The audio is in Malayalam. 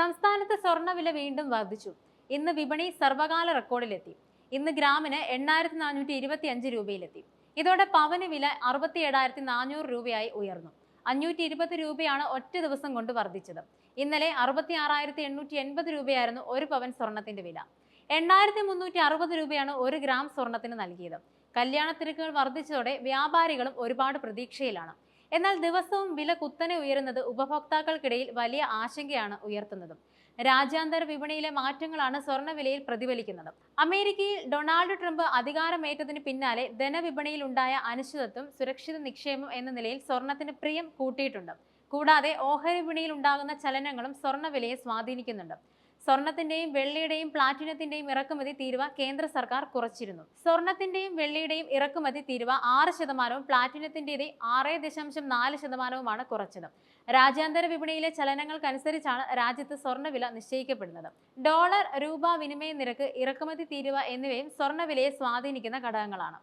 സംസ്ഥാനത്ത് സ്വർണവില വീണ്ടും വർദ്ധിച്ചു. ഇന്ന് വിപണി സർവകാല റെക്കോർഡിലെത്തി. ഇന്ന് ഗ്രാമിന് എണ്ണായിരത്തി നാനൂറ്റി ഇരുപത്തി അഞ്ച് രൂപയിലെത്തി. ഇതോടെ പവന് വില അറുപത്തി ഏഴായിരത്തി നാനൂറ് രൂപയായി ഉയർന്നു. അഞ്ഞൂറ്റി ഇരുപത് രൂപയാണ് ഒറ്റ ദിവസം കൊണ്ട് വർദ്ധിച്ചത്. ഇന്നലെ അറുപത്തി ആറായിരത്തി എണ്ണൂറ്റി എൺപത് രൂപയായിരുന്നു ഒരു പവൻ സ്വർണത്തിന്റെ വില. എണ്ണായിരത്തി മുന്നൂറ്റി അറുപത് രൂപയാണ് ഒരു ഗ്രാം സ്വർണത്തിന് നൽകിയത്. കല്യാണ തിരക്കുകൾ വർദ്ധിച്ചതോടെ വ്യാപാരികളും ഒരുപാട് പ്രതീക്ഷയിലാണ്. എന്നാൽ ദിവസവും വില കുത്തനെ ഉയരുന്നത് ഉപഭോക്താക്കൾക്കിടയിൽ വലിയ ആശങ്കയാണ് ഉയർത്തുന്നത്. രാജ്യാന്തര വിപണിയിലെ മാറ്റങ്ങളാണ് സ്വർണവിലയിൽ പ്രതിഫലിക്കുന്നത്. അമേരിക്കയിൽ ഡൊണാൾഡ് ട്രംപ് അധികാരമേറ്റതിന് പിന്നാലെ ധനവിപണിയിൽ ഉണ്ടായ അനിശ്ചിതത്വം സുരക്ഷിത നിക്ഷേപം എന്ന നിലയിൽ സ്വർണത്തിന് പ്രിയം കൂട്ടിയിട്ടുണ്ട്. കൂടാതെ ഓഹരി വിപണിയിൽ ഉണ്ടാകുന്ന ചലനങ്ങളും സ്വർണവിലയെ സ്വാധീനിക്കുന്നുണ്ട്. സ്വർണത്തിന്റെയും വെള്ളിയുടെയും പ്ലാറ്റിനത്തിന്റെയും ഇറക്കുമതി തീരുവ കേന്ദ്ര സർക്കാർ കുറച്ചിരുന്നു. സ്വർണത്തിന്റെയും വെള്ളിയുടെയും ഇറക്കുമതി തീരുവ ആറ് ശതമാനവും പ്ലാറ്റിനത്തിന്റേത് ആറ് ദശാംശം നാല് ശതമാനവുമാണ് കുറച്ചത്. രാജ്യാന്തര വിപണിയിലെ ചലനങ്ങൾക്കനുസരിച്ചാണ് രാജ്യത്ത് സ്വർണവില നിശ്ചയിക്കപ്പെടുന്നത്. ഡോളർ രൂപ വിനിമയ നിരക്ക് ഇറക്കുമതി തീരുവ എന്നിവയും സ്വർണവിലയെ സ്വാധീനിക്കുന്ന ഘടകങ്ങളാണ്.